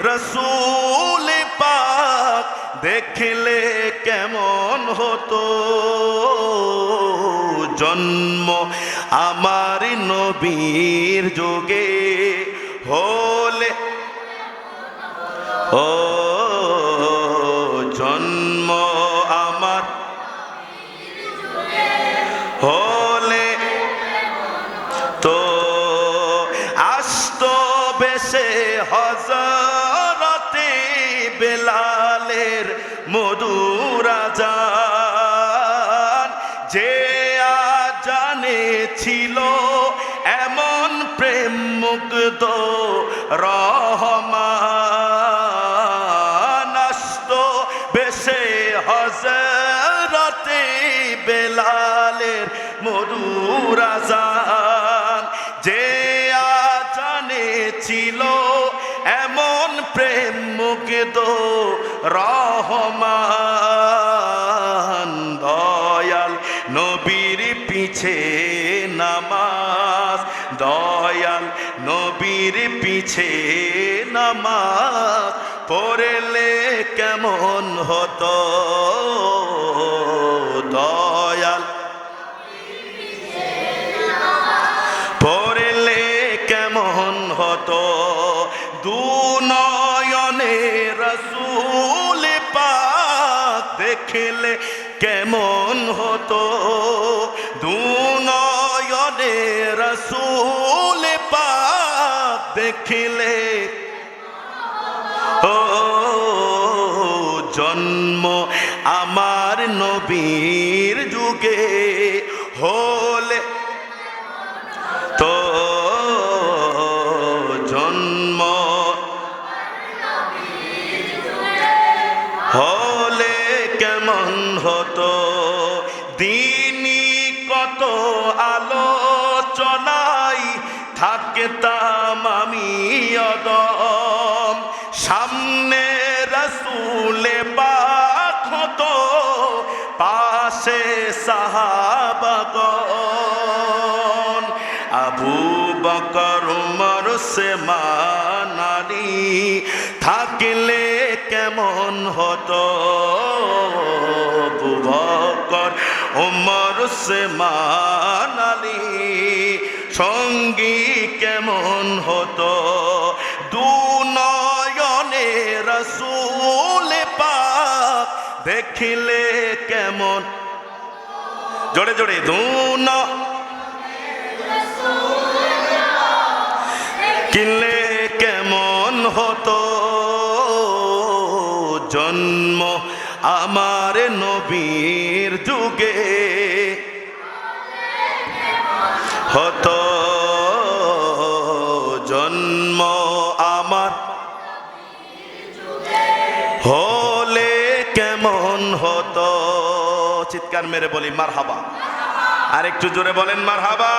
রসুল পাক দেখলে কেমন হতো? জন্ম আমার নবীর যোগে হলে বেশে হজরতে বেলালের মধু মধুরাজান যে জানে ছিল এমন প্রেম মুগ্ধ রহমান বেশে হজরতে বেলালের মধুরাজান যে ছিল, এমন প্রেম মুগ্ধ, রহমান, দয়াল। নবীর পিছে নামাজ, দয়াল। নবীর পিছে নামাজ পড়লে কেমন হতো? হতো? দু নয়নে রসুল পাক দেখলে কেমন হতো? দু নয়নে রসুল পাক দেখলে ও জন্ম আমার নবীর যুগে হলে হতো দিনই কত আলোচনাই থাকতাম আমি অদম। সামনে রসুলে বাক হতো, পাশে সাহাবাগন আবু বকর, উমর সে মানালি থাকলে কেমন হতো? উমর সে মানালি সঙ্গী কেমন হতো? দু নয়নে রসুল পাক দেখিলে কেমন? জোরে জোরে, দু কিনলে কেমন হতো? জন্ম আমার নবীর যুগে হত জন্ম আমার। হলে কেমন হতো? চিৎকার মেরে বলি মার হাবা আর একটু জোরে বলেন মার হাবা